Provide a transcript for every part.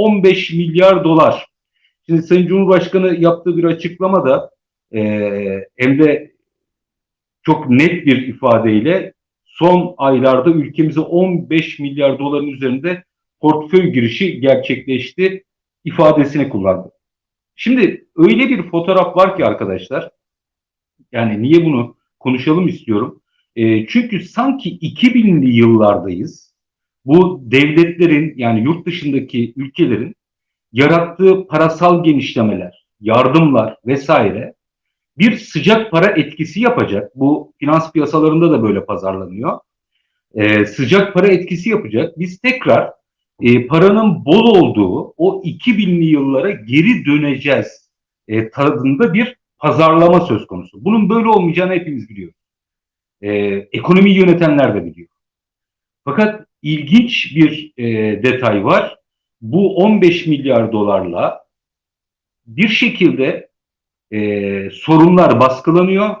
15 milyar dolar. Şimdi Sayın Cumhurbaşkanı yaptığı bir açıklamada e, hem de çok net bir ifadeyle son aylarda ülkemize 15 milyar doların üzerinde portföy girişi gerçekleşti ifadesini kullandı. Şimdi öyle bir fotoğraf var ki arkadaşlar, yani niye bunu konuşalım istiyorum. E, çünkü sanki 2000'li yıllardayız. Bu devletlerin yani yurt dışındaki ülkelerin yarattığı parasal genişlemeler, yardımlar vesaire bir sıcak para etkisi yapacak. Bu finans piyasalarında da böyle pazarlanıyor. E, sıcak para etkisi yapacak. Biz tekrar e, paranın bol olduğu o 2000'li yıllara geri döneceğiz e, tadında bir pazarlama söz konusu. Bunun böyle olmayacağını hepimiz biliyoruz. E, ekonomiyi yönetenler de biliyor. Fakat ilginç bir e, detay var. Bu 15 milyar dolarla bir şekilde e, sorunlar baskılanıyor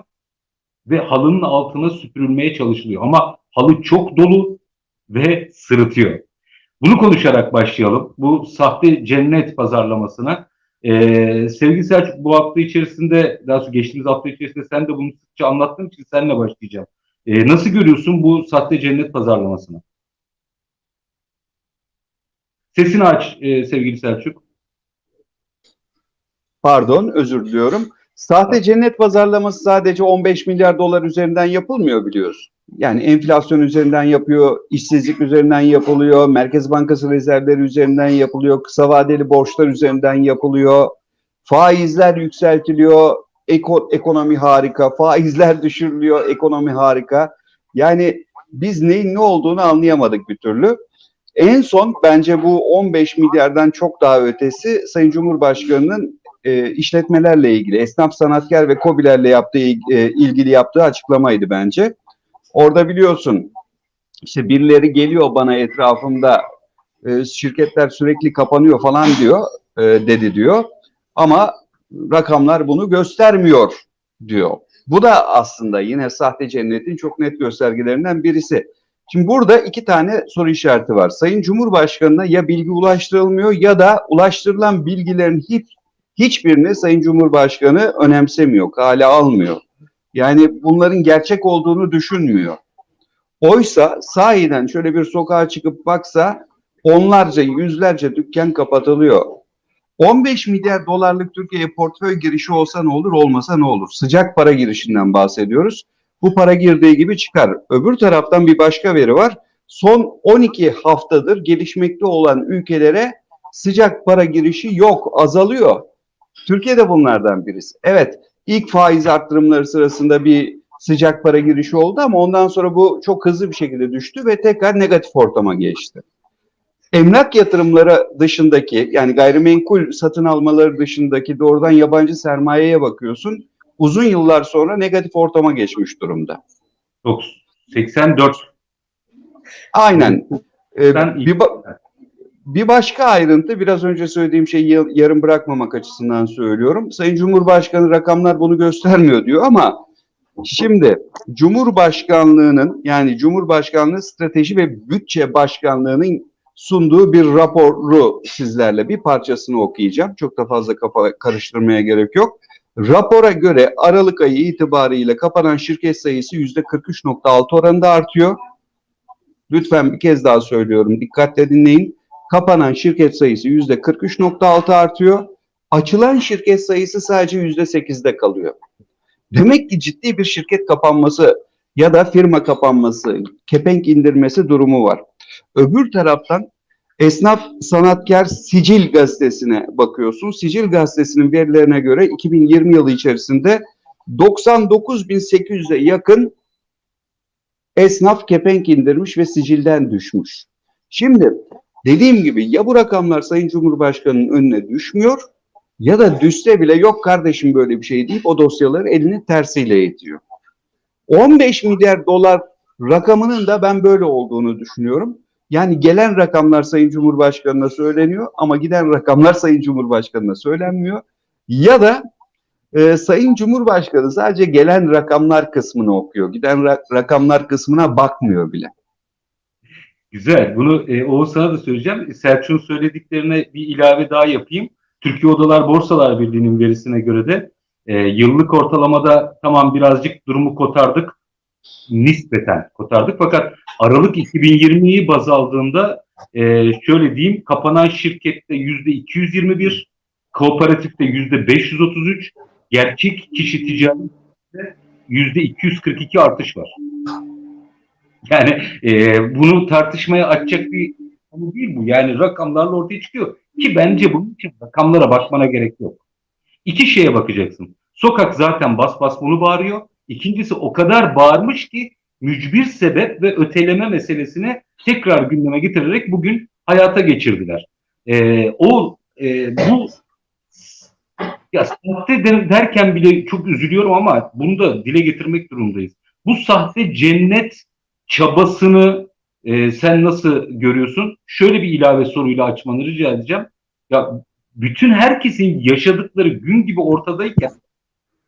ve halının altına süpürülmeye çalışılıyor. Ama halı çok dolu ve sırıtıyor. Bunu konuşarak başlayalım. Bu sahte cennet pazarlamasına. Ee, sevgili Selçuk bu hafta içerisinde, daha sonra geçtiğimiz hafta içerisinde sen de bunu sıkça anlattığın için seninle başlayacağım. Ee, nasıl görüyorsun bu sahte cennet pazarlamasını? Sesini aç e, sevgili Selçuk. Pardon, özür diliyorum. Sahte cennet pazarlaması sadece 15 milyar dolar üzerinden yapılmıyor biliyorsun. Yani enflasyon üzerinden yapıyor, işsizlik üzerinden yapılıyor, Merkez Bankası rezervleri üzerinden yapılıyor, kısa vadeli borçlar üzerinden yapılıyor, faizler yükseltiliyor, eko, ekonomi harika, faizler düşürülüyor, ekonomi harika. Yani biz neyin ne olduğunu anlayamadık bir türlü. En son bence bu 15 milyardan çok daha ötesi Sayın Cumhurbaşkanı'nın e, işletmelerle ilgili, esnaf sanatkar ve kobilerle yaptığı e, ilgili yaptığı açıklamaydı bence. Orada biliyorsun işte birileri geliyor bana etrafımda e, şirketler sürekli kapanıyor falan diyor e, dedi diyor. Ama rakamlar bunu göstermiyor diyor. Bu da aslında yine sahte cennetin çok net göstergelerinden birisi. Şimdi burada iki tane soru işareti var. Sayın Cumhurbaşkanı'na ya bilgi ulaştırılmıyor ya da ulaştırılan bilgilerin hiç hiçbirini Sayın Cumhurbaşkanı önemsemiyor, kale almıyor. Yani bunların gerçek olduğunu düşünmüyor. Oysa sahiden şöyle bir sokağa çıkıp baksa onlarca, yüzlerce dükkan kapatılıyor. 15 milyar dolarlık Türkiye'ye portföy girişi olsa ne olur, olmasa ne olur? Sıcak para girişinden bahsediyoruz. Bu para girdiği gibi çıkar. Öbür taraftan bir başka veri var. Son 12 haftadır gelişmekte olan ülkelere sıcak para girişi yok, azalıyor. Türkiye de bunlardan birisi. Evet, ilk faiz arttırımları sırasında bir sıcak para girişi oldu ama ondan sonra bu çok hızlı bir şekilde düştü ve tekrar negatif ortama geçti. Emlak yatırımları dışındaki yani gayrimenkul satın almaları dışındaki doğrudan yabancı sermayeye bakıyorsun. Uzun yıllar sonra negatif ortama geçmiş durumda. 84. Aynen. Ee, bir, ba- bir başka ayrıntı biraz önce söylediğim şeyi ya- yarım bırakmamak açısından söylüyorum. Sayın Cumhurbaşkanı rakamlar bunu göstermiyor diyor ama şimdi Cumhurbaşkanlığının yani Cumhurbaşkanlığı Strateji ve Bütçe Başkanlığı'nın sunduğu bir raporu sizlerle bir parçasını okuyacağım. Çok da fazla kafa karıştırmaya gerek yok. Rapora göre Aralık ayı itibariyle kapanan şirket sayısı %43.6 oranında artıyor. Lütfen bir kez daha söylüyorum. Dikkatle dinleyin. Kapanan şirket sayısı %43.6 artıyor. Açılan şirket sayısı sadece %8'de kalıyor. Demek ki ciddi bir şirket kapanması ya da firma kapanması, kepenk indirmesi durumu var. Öbür taraftan Esnaf Sanatkar Sicil Gazetesi'ne bakıyorsun. Sicil Gazetesi'nin verilerine göre 2020 yılı içerisinde 99.800'e yakın esnaf kepenk indirmiş ve sicilden düşmüş. Şimdi dediğim gibi ya bu rakamlar Sayın Cumhurbaşkanı'nın önüne düşmüyor ya da düşse bile yok kardeşim böyle bir şey deyip o dosyaları elinin tersiyle itiyor. 15 milyar dolar rakamının da ben böyle olduğunu düşünüyorum. Yani gelen rakamlar Sayın Cumhurbaşkanı'na söyleniyor ama giden rakamlar Sayın Cumhurbaşkanı'na söylenmiyor. Ya da e, Sayın Cumhurbaşkanı sadece gelen rakamlar kısmını okuyor. Giden ra- rakamlar kısmına bakmıyor bile. Güzel. Bunu e, Oğuz sana da söyleyeceğim. Selçuk'un söylediklerine bir ilave daha yapayım. Türkiye Odalar Borsalar Birliği'nin verisine göre de e, yıllık ortalamada tamam birazcık durumu kotardık. Nispeten kotardık. Fakat Aralık 2020'yi baz aldığında e, şöyle diyeyim kapanan şirkette yüzde 221, kooperatifte yüzde 533, gerçek kişi ticarette yüzde 242 artış var. Yani e, bunu tartışmaya açacak bir konu değil bu. Yani rakamlarla ortaya çıkıyor. Ki bence bunun için rakamlara bakmana gerek yok. İki şeye bakacaksın. Sokak zaten bas bas bunu bağırıyor. İkincisi o kadar bağırmış ki mücbir sebep ve öteleme meselesini tekrar gündeme getirerek bugün hayata geçirdiler. E, o e, bu ya sahte der- derken bile çok üzülüyorum ama bunu da dile getirmek durumundayız. Bu sahte cennet çabasını e, sen nasıl görüyorsun? Şöyle bir ilave soruyla açmanı rica edeceğim. Ya bütün herkesin yaşadıkları gün gibi ortadayken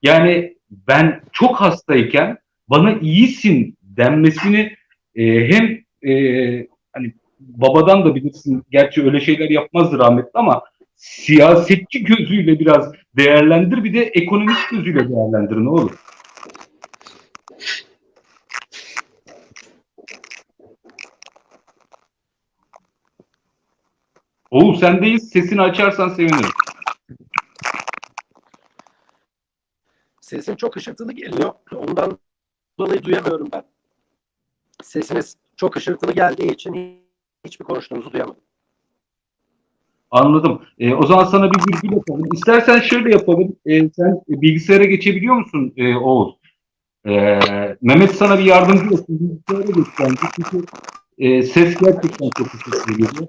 yani ben çok hastayken bana iyisin denmesini e, hem e, hani babadan da bilirsin gerçi öyle şeyler yapmazdı rahmetli ama siyasetçi gözüyle biraz değerlendir bir de ekonomist gözüyle değerlendir ne olur. Oğuz sendeyiz. Sesini açarsan sevinirim. Sesin çok hışırtılı geliyor. Ondan dolayı duyamıyorum ben. Sesiniz çok hışırtılı geldiği için hiçbir konuştuğunuzu duyamadım. Anladım. E, o zaman sana bir virgül yapalım. İstersen şöyle yapalım. E, sen bilgisayara geçebiliyor musun e, Oğuz? E, Mehmet sana bir yardımcı olsun. Bilgisayara geç bence. Çünkü e, ses gerçekten çok hızlı geliyor.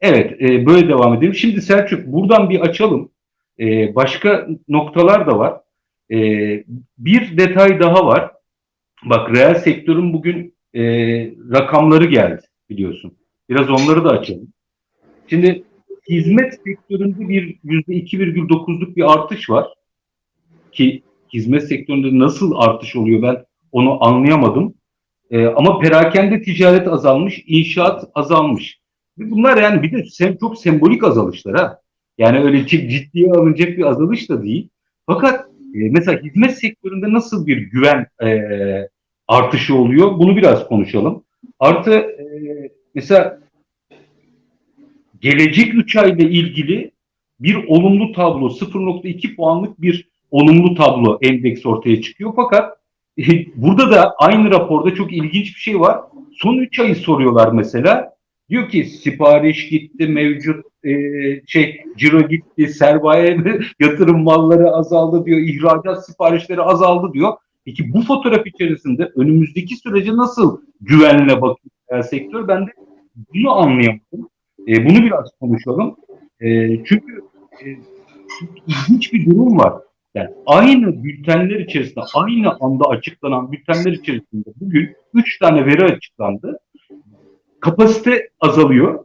Evet, e, böyle devam edelim. Şimdi Selçuk buradan bir açalım. E, başka noktalar da var. E, bir detay daha var. Bak reel sektörün bugün e, rakamları geldi biliyorsun. Biraz onları da açalım. Şimdi hizmet sektöründe bir yüzde 2,9'luk bir artış var. Ki hizmet sektöründe nasıl artış oluyor ben onu anlayamadım. E, ama perakende ticaret azalmış, inşaat azalmış. Bunlar yani bir de sem çok sembolik azalışlar ha. Yani öyle ciddiye alınacak bir azalış da değil. Fakat e, mesela hizmet sektöründe nasıl bir güven e, artışı oluyor? Bunu biraz konuşalım. Artı e, mesela gelecek 3 ayla ilgili bir olumlu tablo 0.2 puanlık bir olumlu tablo endeks ortaya çıkıyor. Fakat e, burada da aynı raporda çok ilginç bir şey var. Son 3 ayı soruyorlar mesela. Diyor ki sipariş gitti, mevcut e, şey ciro gitti, sermaye yatırım malları azaldı diyor, ihracat siparişleri azaldı diyor. Peki bu fotoğraf içerisinde önümüzdeki sürece nasıl güvenle bakıyor sektör? Ben de bunu anlayamadım. E, bunu biraz konuşalım. E, çünkü e, ilginç bir durum var. Yani aynı bültenler içerisinde, aynı anda açıklanan bültenler içerisinde bugün 3 tane veri açıklandı. Kapasite azalıyor.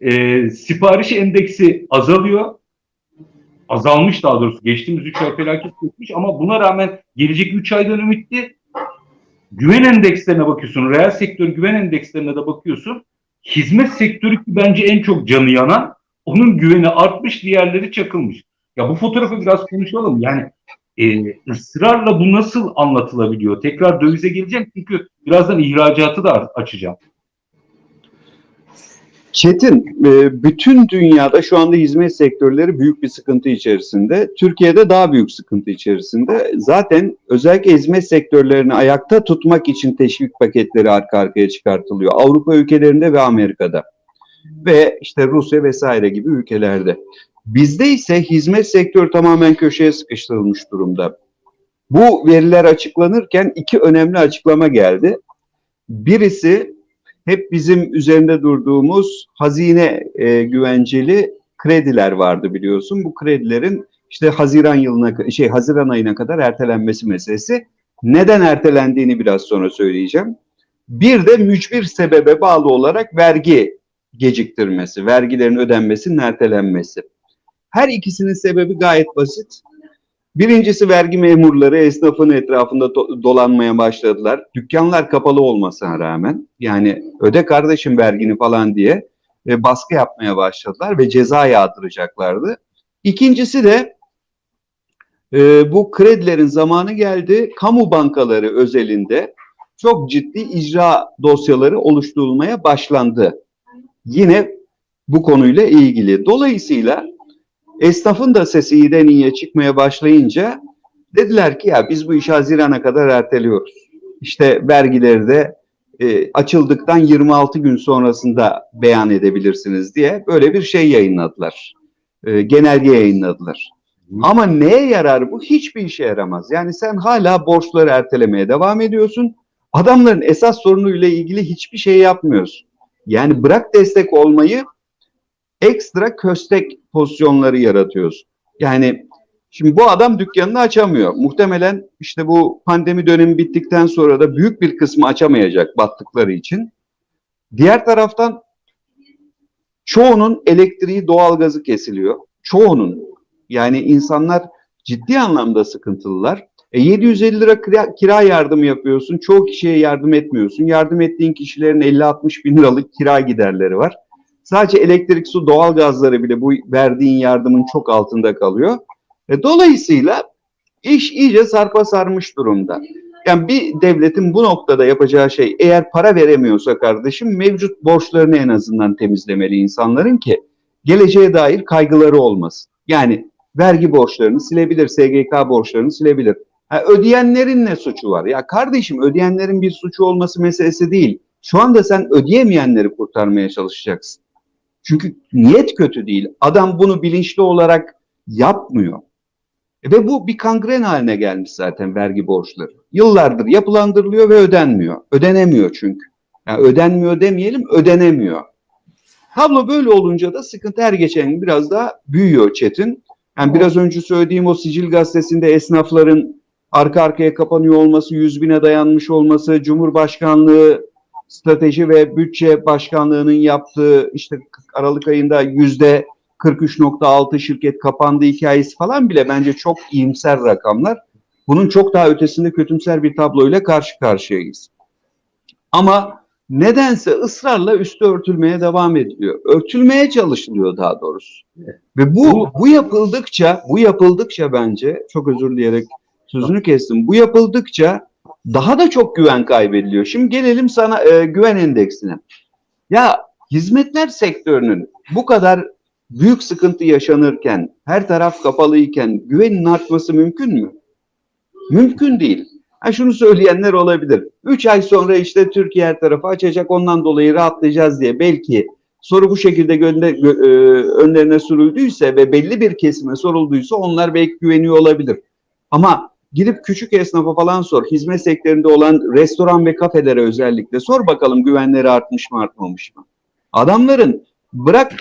E, sipariş endeksi azalıyor. Azalmış daha doğrusu. Geçtiğimiz 3 ay felaket geçmiş ama buna rağmen gelecek 3 aydan ümitli güven endekslerine bakıyorsun. Reel sektör güven endekslerine de bakıyorsun. Hizmet sektörü ki bence en çok canı yanan onun güveni artmış, diğerleri çakılmış. Ya bu fotoğrafı biraz konuşalım. Yani e, ısrarla bu nasıl anlatılabiliyor? Tekrar dövize geleceğim çünkü birazdan ihracatı da açacağım. Çetin, e, bütün dünyada şu anda hizmet sektörleri büyük bir sıkıntı içerisinde. Türkiye'de daha büyük sıkıntı içerisinde. Zaten özellikle hizmet sektörlerini ayakta tutmak için teşvik paketleri arka arkaya çıkartılıyor. Avrupa ülkelerinde ve Amerika'da. Ve işte Rusya vesaire gibi ülkelerde. Bizde ise hizmet sektörü tamamen köşeye sıkıştırılmış durumda. Bu veriler açıklanırken iki önemli açıklama geldi. Birisi hep bizim üzerinde durduğumuz hazine e, güvenceli krediler vardı biliyorsun. Bu kredilerin işte Haziran yılına şey Haziran ayına kadar ertelenmesi meselesi. Neden ertelendiğini biraz sonra söyleyeceğim. Bir de mücbir sebebe bağlı olarak vergi geciktirmesi, vergilerin ödenmesinin ertelenmesi. Her ikisinin sebebi gayet basit. Birincisi vergi memurları esnafın etrafında do- dolanmaya başladılar. Dükkanlar kapalı olmasına rağmen yani öde kardeşim vergini falan diye e, baskı yapmaya başladılar ve ceza yağdıracaklardı. İkincisi de e, bu kredilerin zamanı geldi. Kamu bankaları özelinde çok ciddi icra dosyaları oluşturulmaya başlandı. Yine bu konuyla ilgili. Dolayısıyla esnafın da sesi iyiden iyiye çıkmaya başlayınca dediler ki ya biz bu işi Haziran'a kadar erteliyoruz. İşte vergileri de e, açıldıktan 26 gün sonrasında beyan edebilirsiniz diye böyle bir şey yayınladılar. E, genelge yayınladılar. Ama neye yarar bu? Hiçbir işe yaramaz. Yani sen hala borçları ertelemeye devam ediyorsun. Adamların esas sorunuyla ilgili hiçbir şey yapmıyorsun. Yani bırak destek olmayı ekstra köstek pozisyonları yaratıyorsun. Yani şimdi bu adam dükkanını açamıyor. Muhtemelen işte bu pandemi dönemi bittikten sonra da büyük bir kısmı açamayacak battıkları için. Diğer taraftan çoğunun elektriği, doğalgazı kesiliyor. Çoğunun. Yani insanlar ciddi anlamda sıkıntılılar. E 750 lira kira, kira yardımı yapıyorsun. Çoğu kişiye yardım etmiyorsun. Yardım ettiğin kişilerin 50-60 bin liralık kira giderleri var. Sadece elektrik, su, doğal gazları bile bu verdiğin yardımın çok altında kalıyor. E, dolayısıyla iş iyice sarpa sarmış durumda. Yani bir devletin bu noktada yapacağı şey eğer para veremiyorsa kardeşim mevcut borçlarını en azından temizlemeli insanların ki geleceğe dair kaygıları olmasın. Yani vergi borçlarını silebilir, SGK borçlarını silebilir. Ha, ödeyenlerin ne suçu var? Ya kardeşim ödeyenlerin bir suçu olması meselesi değil. Şu anda sen ödeyemeyenleri kurtarmaya çalışacaksın. Çünkü niyet kötü değil. Adam bunu bilinçli olarak yapmıyor. Ve bu bir kangren haline gelmiş zaten vergi borçları. Yıllardır yapılandırılıyor ve ödenmiyor. Ödenemiyor çünkü. Yani ödenmiyor demeyelim, ödenemiyor. Tablo böyle olunca da sıkıntı her geçen gün biraz daha büyüyor Çetin. Yani biraz önce söylediğim o Sicil gazetesinde esnafların arka arkaya kapanıyor olması, 100 bine dayanmış olması, Cumhurbaşkanlığı Strateji ve Bütçe Başkanlığı'nın yaptığı işte Aralık ayında yüzde 43.6 şirket kapandı hikayesi falan bile bence çok iyimser rakamlar. Bunun çok daha ötesinde kötümser bir tabloyla karşı karşıyayız. Ama nedense ısrarla üstü örtülmeye devam ediliyor. Örtülmeye çalışılıyor daha doğrusu. Ve bu bu yapıldıkça, bu yapıldıkça bence çok özür dileyerek sözünü kestim. Bu yapıldıkça daha da çok güven kaybediliyor. Şimdi gelelim sana e, güven endeksine. Ya hizmetler sektörünün bu kadar büyük sıkıntı yaşanırken, her taraf kapalıyken güvenin artması mümkün mü? Mümkün değil. Ha şunu söyleyenler olabilir. 3 ay sonra işte Türkiye her tarafı açacak ondan dolayı rahatlayacağız diye belki soru bu şekilde gönde, gö- e, önlerine sürüldüyse ve belli bir kesime sorulduysa onlar belki güveniyor olabilir. Ama gidip küçük esnafa falan sor. Hizmet sektöründe olan restoran ve kafelere özellikle sor bakalım güvenleri artmış mı artmamış mı? Adamların bırak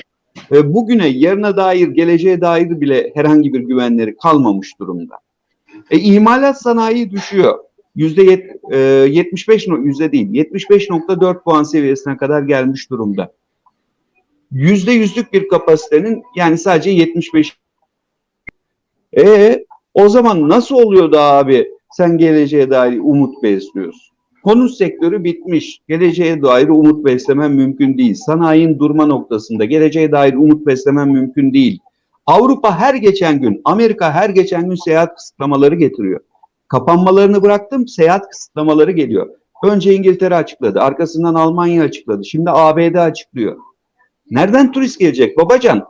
e, bugüne yarına dair geleceğe dair bile herhangi bir güvenleri kalmamış durumda. E, imalat sanayi düşüyor. Yüzde yet- e, 75 no- yüzde değil 75.4 puan seviyesine kadar gelmiş durumda. Yüzde yüzlük bir kapasitenin yani sadece 75 e o zaman nasıl oluyor da abi sen geleceğe dair umut besliyorsun? Konut sektörü bitmiş. Geleceğe dair umut beslemen mümkün değil. Sanayinin durma noktasında geleceğe dair umut beslemen mümkün değil. Avrupa her geçen gün, Amerika her geçen gün seyahat kısıtlamaları getiriyor. Kapanmalarını bıraktım, seyahat kısıtlamaları geliyor. Önce İngiltere açıkladı, arkasından Almanya açıkladı, şimdi ABD açıklıyor. Nereden turist gelecek babacan?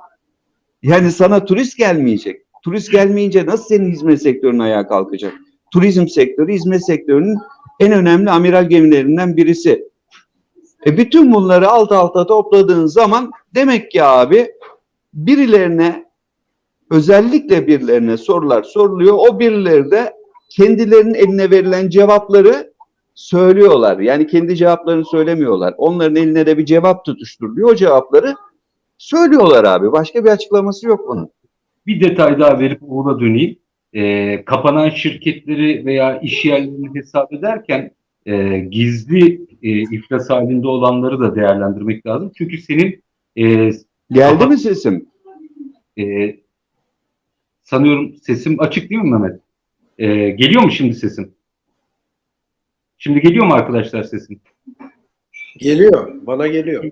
Yani sana turist gelmeyecek. Turist gelmeyince nasıl senin hizmet sektörün ayağa kalkacak? Turizm sektörü hizmet sektörünün en önemli amiral gemilerinden birisi. E bütün bunları alt alta topladığın zaman demek ki abi birilerine özellikle birilerine sorular soruluyor. O birileri de kendilerinin eline verilen cevapları söylüyorlar. Yani kendi cevaplarını söylemiyorlar. Onların eline de bir cevap tutuşturuluyor. O cevapları söylüyorlar abi. Başka bir açıklaması yok bunun. Bir detay daha verip ona döneyim. Ee, kapanan şirketleri veya iş yerlerini hesap ederken e, gizli e, iflas halinde olanları da değerlendirmek lazım. Çünkü senin e, Geldi mi sesim? e, Sanıyorum sesim açık değil mi Mehmet? Ee, geliyor mu şimdi sesim? Şimdi geliyor mu arkadaşlar sesim? Geliyor. Bana geliyor.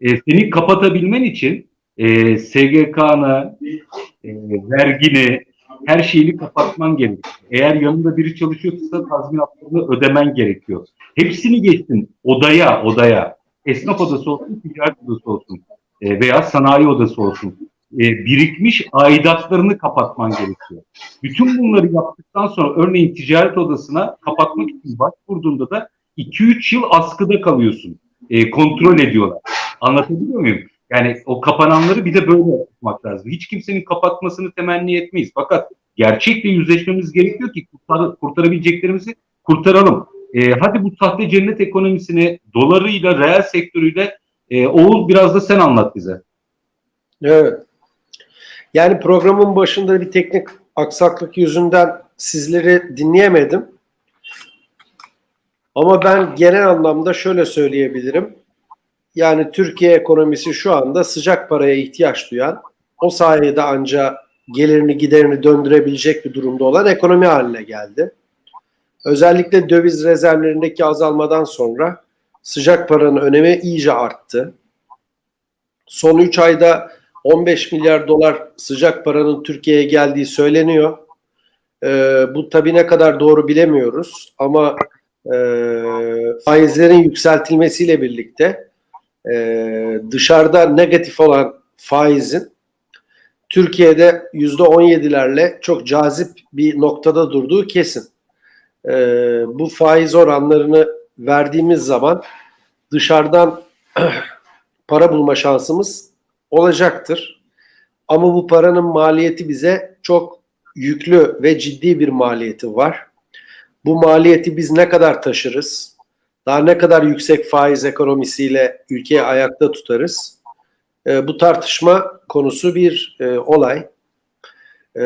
E, seni kapatabilmen için e, SGK'nı, e, vergini, her şeyini kapatman gerekiyor. Eğer yanında biri çalışıyorsa tazminatlarını ödemen gerekiyor. Hepsini geçtin odaya, odaya. Esnaf odası olsun, ticaret odası olsun e, veya sanayi odası olsun. E, birikmiş aidatlarını kapatman gerekiyor. Bütün bunları yaptıktan sonra örneğin ticaret odasına kapatmak için başvurduğunda da 2-3 yıl askıda kalıyorsun. E, kontrol ediyorlar. Anlatabiliyor muyum? Yani o kapananları bir de böyle yapmak lazım. Hiç kimsenin kapatmasını temenni etmeyiz. Fakat gerçekle yüzleşmemiz gerekiyor ki kurtar, kurtarabileceklerimizi kurtaralım. E, hadi bu sahte cennet ekonomisini dolarıyla, reel sektörüyle e, Oğuz biraz da sen anlat bize. Evet. Yani programın başında bir teknik aksaklık yüzünden sizleri dinleyemedim. Ama ben genel anlamda şöyle söyleyebilirim. Yani Türkiye ekonomisi şu anda sıcak paraya ihtiyaç duyan, o sayede ancak gelirini giderini döndürebilecek bir durumda olan ekonomi haline geldi. Özellikle döviz rezervlerindeki azalmadan sonra sıcak paranın önemi iyice arttı. Son 3 ayda 15 milyar dolar sıcak paranın Türkiye'ye geldiği söyleniyor. Ee, bu tabii ne kadar doğru bilemiyoruz ama e, faizlerin yükseltilmesiyle birlikte e, dışarıda negatif olan faizin Türkiye'de %17'lerle çok cazip bir noktada durduğu kesin. E, bu faiz oranlarını verdiğimiz zaman dışarıdan para bulma şansımız olacaktır. Ama bu paranın maliyeti bize çok yüklü ve ciddi bir maliyeti var. Bu maliyeti biz ne kadar taşırız? Daha ne kadar yüksek faiz ekonomisiyle ülkeyi ayakta tutarız? E, bu tartışma konusu bir e, olay. E,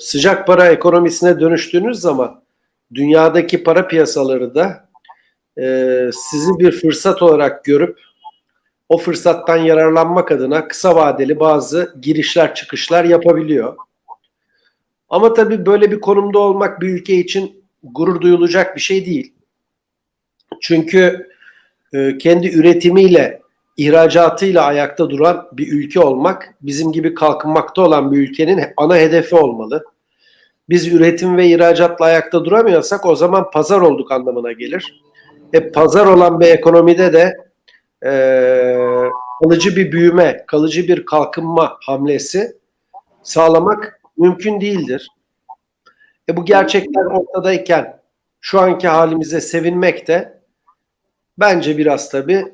sıcak para ekonomisine dönüştüğünüz zaman dünyadaki para piyasaları da e, sizi bir fırsat olarak görüp o fırsattan yararlanmak adına kısa vadeli bazı girişler çıkışlar yapabiliyor. Ama tabii böyle bir konumda olmak bir ülke için gurur duyulacak bir şey değil. Çünkü e, kendi üretimiyle, ihracatıyla ayakta duran bir ülke olmak bizim gibi kalkınmakta olan bir ülkenin ana hedefi olmalı. Biz üretim ve ihracatla ayakta duramıyorsak o zaman pazar olduk anlamına gelir. E, pazar olan bir ekonomide de e, kalıcı bir büyüme, kalıcı bir kalkınma hamlesi sağlamak mümkün değildir. E bu gerçekler ortadayken şu anki halimize sevinmek de bence biraz tabii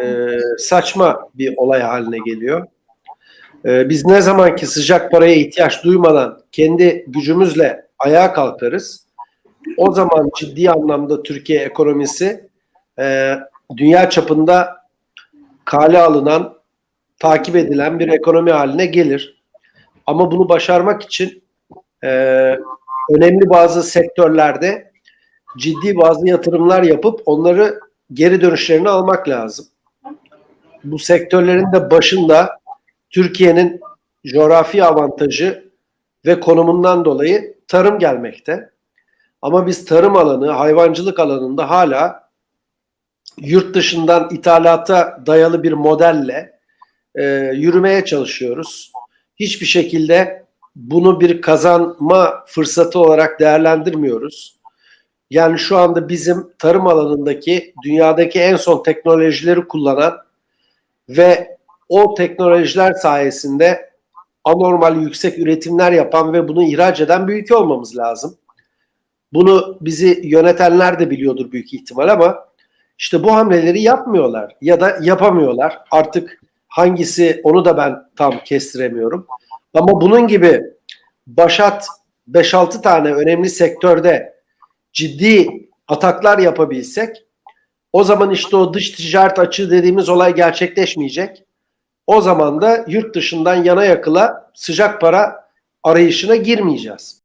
e, saçma bir olay haline geliyor. E, biz ne zaman ki sıcak paraya ihtiyaç duymadan kendi gücümüzle ayağa kalkarız, o zaman ciddi anlamda Türkiye ekonomisi e, dünya çapında kale alınan, takip edilen bir ekonomi haline gelir. Ama bunu başarmak için e, önemli bazı sektörlerde ciddi bazı yatırımlar yapıp onları geri dönüşlerini almak lazım. Bu sektörlerin de başında Türkiye'nin coğrafi avantajı ve konumundan dolayı tarım gelmekte. Ama biz tarım alanı, hayvancılık alanında hala yurt dışından ithalata dayalı bir modelle e, yürümeye çalışıyoruz. Hiçbir şekilde bunu bir kazanma fırsatı olarak değerlendirmiyoruz. Yani şu anda bizim tarım alanındaki dünyadaki en son teknolojileri kullanan ve o teknolojiler sayesinde anormal yüksek üretimler yapan ve bunu ihraç eden bir ülke olmamız lazım. Bunu bizi yönetenler de biliyordur büyük ihtimal ama işte bu hamleleri yapmıyorlar ya da yapamıyorlar. Artık hangisi onu da ben tam kestiremiyorum. Ama bunun gibi başat 5-6 tane önemli sektörde ciddi ataklar yapabilsek o zaman işte o dış ticaret açığı dediğimiz olay gerçekleşmeyecek. O zaman da yurt dışından yana yakıla sıcak para arayışına girmeyeceğiz.